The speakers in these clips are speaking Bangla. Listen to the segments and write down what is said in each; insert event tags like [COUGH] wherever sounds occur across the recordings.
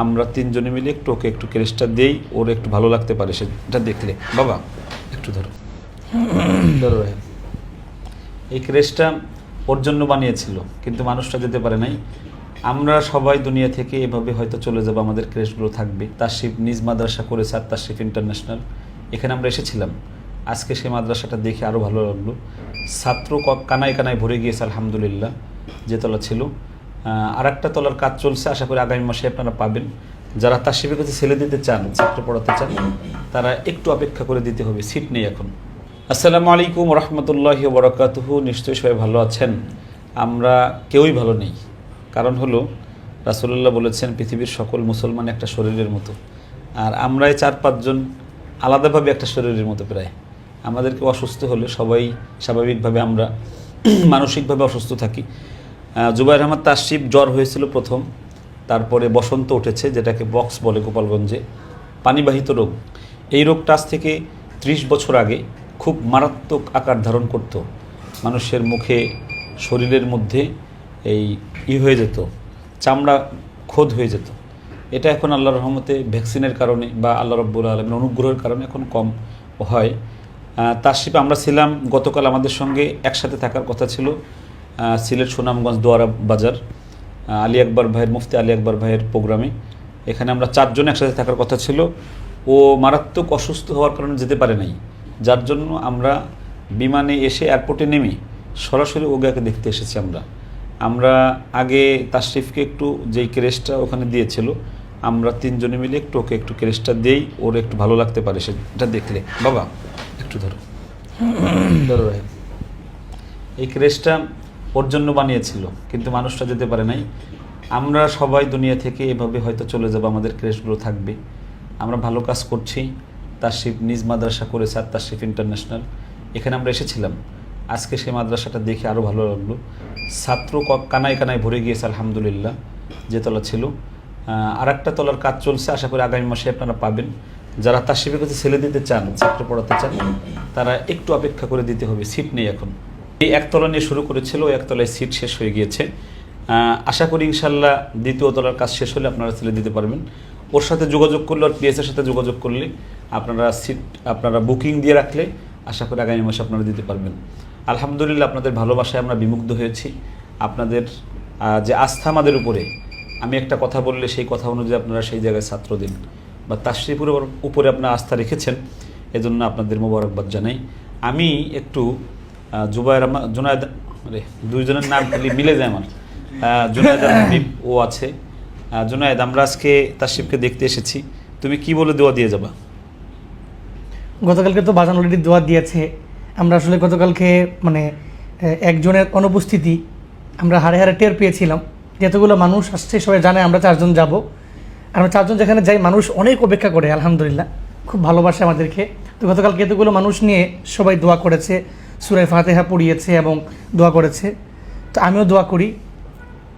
আমরা তিনজনে মিলে একটু ওকে একটু ক্রেসটা দেই, ওর একটু ভালো লাগতে পারে সেটা দেখলে। বাবা, একটু ধরো। ধরো এই ক্রেসটা ওর জন্য বানিয়েছিল, কিন্তু মানুষটা যেতে পারে নাই। আমরা সবাই দুনিয়া থেকে এভাবে হয়তো চলে যাব, আমাদের ক্রেসগুলো থাকবে। তাশিফ নিজ মাদ্রাসা করেছে আর তাশিফ ইন্টারন্যাশনাল। এখানে আমরা এসেছিলাম। আজকে সেই মাদ্রাসাটা দেখে আরও ভালো লাগল। ছাত্র কানায় কানায় ভরে গিয়েছে, আলহামদুলিল্লাহ, যে তলা ছিল। আর একটা তলার কাজ চলছে, আশা করি আগামী মাসে আপনারা পাবেন। যারা তাশিফের কাছে ছেলে দিতে চান ছাত্র পড়াতে চান, তারা একটু অপেক্ষা করে দিতে হবে, সিট নেই এখন। আসসালামু আলাইকুম রহমতুল্লাহ বরকাতুহু নিশ্চয়ই সবাই ভালো আছেন? আমরা কেউই ভালো নেই। কারণ হলো রাসুল্লাহ বলেছেন, পৃথিবীর সকল মুসলমান একটা শরীরের মতো। আর আমরা এই চার পাঁচজন আলাদাভাবে একটা শরীরের মতো প্রায়। আমাদেরকে অসুস্থ হলে সবাই স্বাভাবিকভাবে আমরা মানসিকভাবে অসুস্থ থাকি। জুবাইর আহমদ তাসিফ জ্বর হয়েছিল প্রথম, তারপরে বসন্ত উঠেছে, যেটাকে বক্স বলে গোপালগঞ্জে। পানিবাহিত রোগ। এই রোগটা আজ থেকে ত্রিশ বছর আগে খুব মারাত্মক আকার ধারণ করত। মানুষের মুখে, শরীরের মধ্যে এই ই হয়ে যেত, চামড়া খোদ হয়ে যেত। এটা এখন আল্লাহর রহমতে ভ্যাকসিনের কারণে বা আল্লাহ রব্বুল আলমের অনুগ্রহের কারণে এখন কম হয়। তার শিপে আমরা ছিলাম গতকাল আমাদের সঙ্গে একসাথে থাকার কথা ছিল। সিলেট সুনামগঞ্জ দোয়ারা বাজার আলী আকবর ভাইয়ের মুফতি আলী আকবর ভাইয়ের প্রোগ্রামে। এখানে আমরা চারজন একসাথে থাকার কথা ছিল। ও মারাত্মক অসুস্থ হওয়ার কারণে যেতে পারে নাই। যার জন্য আমরা বিমানে এসে এয়ারপোর্টে নেমে সরাসরি ওগাকে দেখতে এসেছি আমরা। আমরা আগে তাশরিফকে একটু যেই ক্রেসটা ওখানে দিয়েছিল, আমরা তিনজনে মিলে একটু ওকে একটু ক্রেসটা দেই, ওর একটু ভালো লাগতে পারে সেটা দেখলে। বাবা, একটু ধরো। ধরো। এই ক্রেসটা ওর জন্য বানিয়েছিল, কিন্তু মানুষটা যেতে পারে নাই। আমরা সবাই দুনিয়া থেকে এভাবে হয়তো চলে যাব, আমাদের ক্রেশগুলো থাকবে। আমরা ভালো কাজ করছি। তাশরিফ নিজ মাদ্রাসা করেছে আর তাশরিফ ইন্টারন্যাশনাল। এখানে আমরা এসেছিলাম। আজকে সেই মাদ্রাসাটা দেখে আরও ভালো লাগল। ছাত্র কানায় কানায় ভরে গিয়েছে, আলহামদুলিল্লাহ, যে তলা ছিল। আর একটা তলার কাজ চলছে, আশা করি আগামী মাসে আপনারা পাবেন। যারা তাশরিফের কাছে ছেলে দিতে চান, ছাত্র পড়াতে চান, তারা একটু অপেক্ষা করে দিতে হবে, সিট নেই এখন। এই একতলা নিয়ে শুরু করেছিল, ওই একতলায় সিট শেষ হয়ে গিয়েছে। আশা করি ইনশাল্লাহ দ্বিতীয় তলার কাজ শেষ হলে আপনারা ছেলে দিতে পারবেন। ওর সাথে যোগাযোগ করলে আর পিএসের সাথে যোগাযোগ করলে আপনারা সিট আপনারা বুকিং দিয়ে রাখলে আশা করি আগামী মাসে আপনারা দিতে পারবেন। আলহামদুলিল্লাহ, আপনাদের ভালোবাসায় আমরা বিমুগ্ধ হয়েছি। আপনাদের যে আস্থা আমাদের উপরে, আমি একটা কথা বললে সেই কথা অনুযায়ী আপনারা সেই জায়গায় ছাত্র দিন। বা তাশ্রীপুর উপরে আপনার আস্থা রেখেছেন, এজন্য আপনাদের মোবারকবাদ জানাই। আমি একটু জুবাইর আমার জুনায়দ দুইজনের নাম মিলে যায় আমার। জুনায়দ হাবিব ও আছে। জুনায়দ, আমরা আজকে তাশরিফকে দেখতে এসেছি। তুমি কি বলে দোয়া দিয়ে যাবা? গতকালকে তো বাজান অলরেডি দোয়া দিয়েছে। আমরা আসলে গতকালকে মানে একজনের অনুপস্থিতি আমরা হারে হারে টের পেয়েছিলাম। যতগুলো মানুষ আসছে, সবাই জানে আমরা চারজন যাব। আমরা চারজন যেখানে যাই, মানুষ অনেক অপেক্ষা করে, আলহামদুলিল্লাহ। খুব ভালোবাসে আমাদেরকে। তো গতকালকে এতগুলো মানুষ নিয়ে সবাই দোয়া করেছে। সুরাই ফাতেহা পড়িয়েছে এবং দোয়া করেছে। তো আমিও দোয়া করি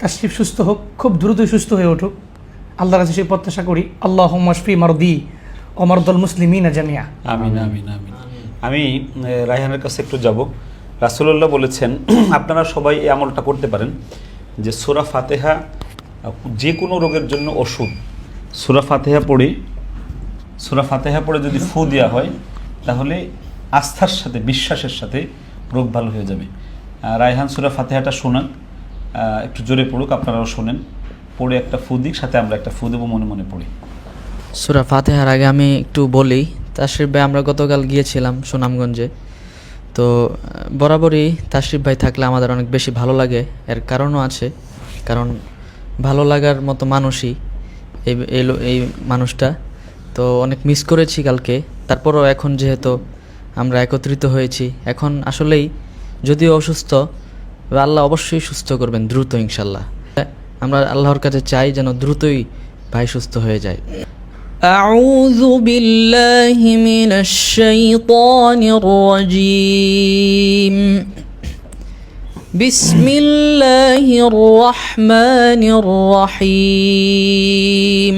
তাশরিফ সুস্থ হোক, খুব দ্রুতই সুস্থ হয়ে উঠুক। আল্লাহর কাছে সেই প্রত্যাশা করি আল্লাহ মাসফি মারদি অমরদুল মুসলিমিনা জামিয়া। আমিন আমিন আমিন। আমি রায়হানের কাছে একটু যাব। রাসুল্লাহ বলেছেন, [CLEARS THROAT] আপনারা সবাই এই আমলটা করতে পারেন যে সুরা ফাতেহা, যে কোনো রোগের জন্য ওষুধ। সুরা ফাতেহা পড়ে, সুরা ফাতেহা পড়ে যদি ফু দেওয়া হয়, তাহলে আস্থার সাথে, বিশ্বাসের সাথে রোগ ভালো হয়ে যাবে। রায়হান সুরা ফাতেহাটা শোনান। একটু জোরে পড়ুক, আপনারাও শোনেন। পড়ে একটা ফু দিক, সাথে আমরা একটা ফু দেবো, মনে মনে পড়ি। সুরা ফাতেহার আগে আমি একটু বলি, তাশরিফ ভাই, আমরা গতকাল গিয়েছিলাম সুনামগঞ্জে। তো বরাবরই তাশরিফ ভাই থাকলে আমাদের অনেক বেশি ভালো লাগে। এর কারণও আছে, কারণ ভালো লাগার মতো মানুষই এই এই মানুষটা। তো অনেক মিস করেছি কালকে। তারপরও এখন যেহেতু আমরা একত্রিত হয়েছি এখন আসলেই যদিও অসুস্থ তবে আল্লাহ অবশ্যই সুস্থ করবেন দ্রুত ইনশাল্লাহ আমরা আল্লাহর কাছে চাই যেন দ্রুতই ভাই সুস্থ হয়ে যায় أعوذ بالله من الشيطان الرجيم بسم الله الرحمن الرحيم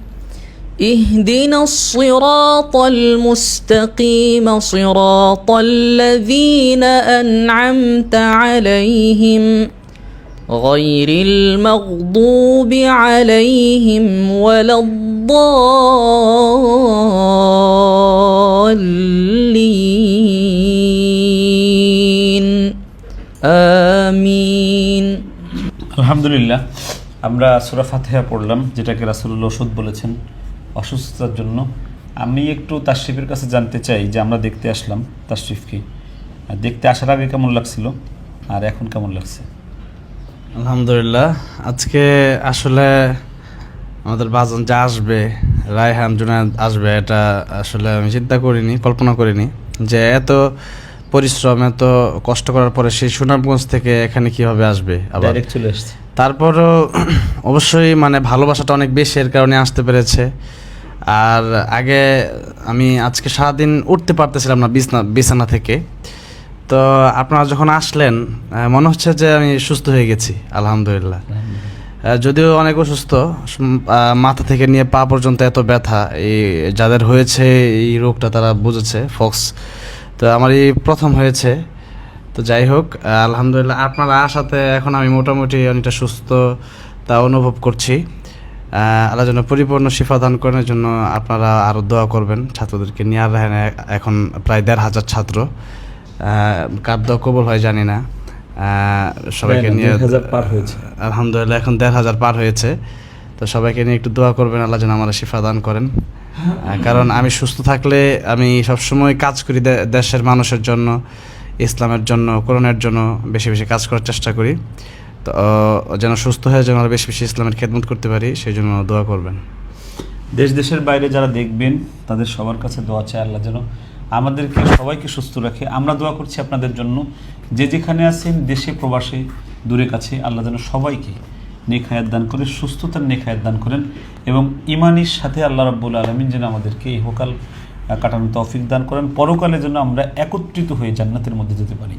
اهدنا الصراط المستقيم صراط الذين أنعمت عليهم غير المغضوب عليهم ولا الضالين آمين আলহামদুলিল্লাহ আমরা সুরা ফাতেহা পড়লাম যেটাকে রাসুল্লাহ ওষুধ বলেছেন অসুস্থতার জন্য। আমি একটু তাশরিফের কাছে জানতে চাই যে আমরা দেখতে আসলাম তাশরিফকে। আর দেখতে আসার আগে কেমন লাগছিল? আর এখন কেমন লাগছে? আলহামদুলিল্লাহ। আজকে আসলে আমাদের বাজন যা আসবে রায়হান জুনায়দ আসবে এটা আসলে আমি চিন্তা করিনি কল্পনা করিনি যে এত পরিশ্রম এত কষ্ট করার পরে সেই সুনামগঞ্জ থেকে এখানে কীভাবে আসবে আবার? চলে এসছে তারপরও [CLEARS THROAT] অবশ্যই মানে ভালোবাসাটা অনেক বেশি এর কারণে আসতে পেরেছে। আর আগে আমি আজকে সারাদিন উঠতে পারতেছিলাম না বিছনা বিছানা থেকে। তো আপনারা যখন আসলেন মনে হচ্ছে যে আমি সুস্থ হয়ে গেছি আলহামদুলিল্লাহ। যদিও অনেক অসুস্থ মাথা থেকে নিয়ে পা পর্যন্ত এত ব্যথা এই যাদের হয়েছে এই রোগটা তারা বুঝেছে ফক্স। তো আমার এই প্রথম হয়েছে। তো যাই হোক আলহামদুলিল্লাহ আপনার আসাতে এখন আমি মোটামুটি অনেকটা সুস্থ তা অনুভব করছি। আল্লাহ যেন পরিপূর্ণ শিফা দান করার জন্য আপনারা আরও দোয়া করবেন। ছাত্রদেরকে নিয়ে আর রাখেন এখন প্রায় দেড় হাজার ছাত্র। কার দোয়া কবল হয় জানি না। সবাইকে নিয়ে পার হয়েছে। আলহামদুলিল্লাহ এখন দেড় হাজার পার হয়েছে। তো সবাইকে নিয়ে একটু দোয়া করবেন আল্লাহ যেন আমার শিফা দান করেন। কারণ আমি সুস্থ থাকলে আমি সবসময় কাজ করি দেশের মানুষের জন্য। ইসলামের জন্য করোনার জন্য বেশি বেশি কাজ করার চেষ্টা করি। তো যেন সুস্থ হয়ে যেন বেশি বেশি ইসলামের খেদমত করতে পারি সেই জন্য দোয়া করবেন। দেশ দেশের বাইরে যারা দেখবেন তাদের সবার কাছে দোয়া চাই আল্লাহ যেন আমাদেরকে সবাইকে সুস্থ রাখে। আমরা দোয়া করছি আপনাদের জন্য যে যেখানে আছেন দেশে প্রবাসে দূরে কাছে আল্লাহ যেন সবাইকে নেখায়াত দান করে সুস্থতার নেখায়াত দান করেন এবং ইমানির সাথে আল্লাহ রাব্বুল আলমিন যেন আমাদেরকে এই আহ, কাটানোর তৌফিক দান করেন। পরকালে যেন আমরা একত্রিত হয়ে জান্নাতের মধ্যে যেতে পারি।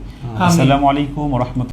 আসসালামু আলাইকুম রহমত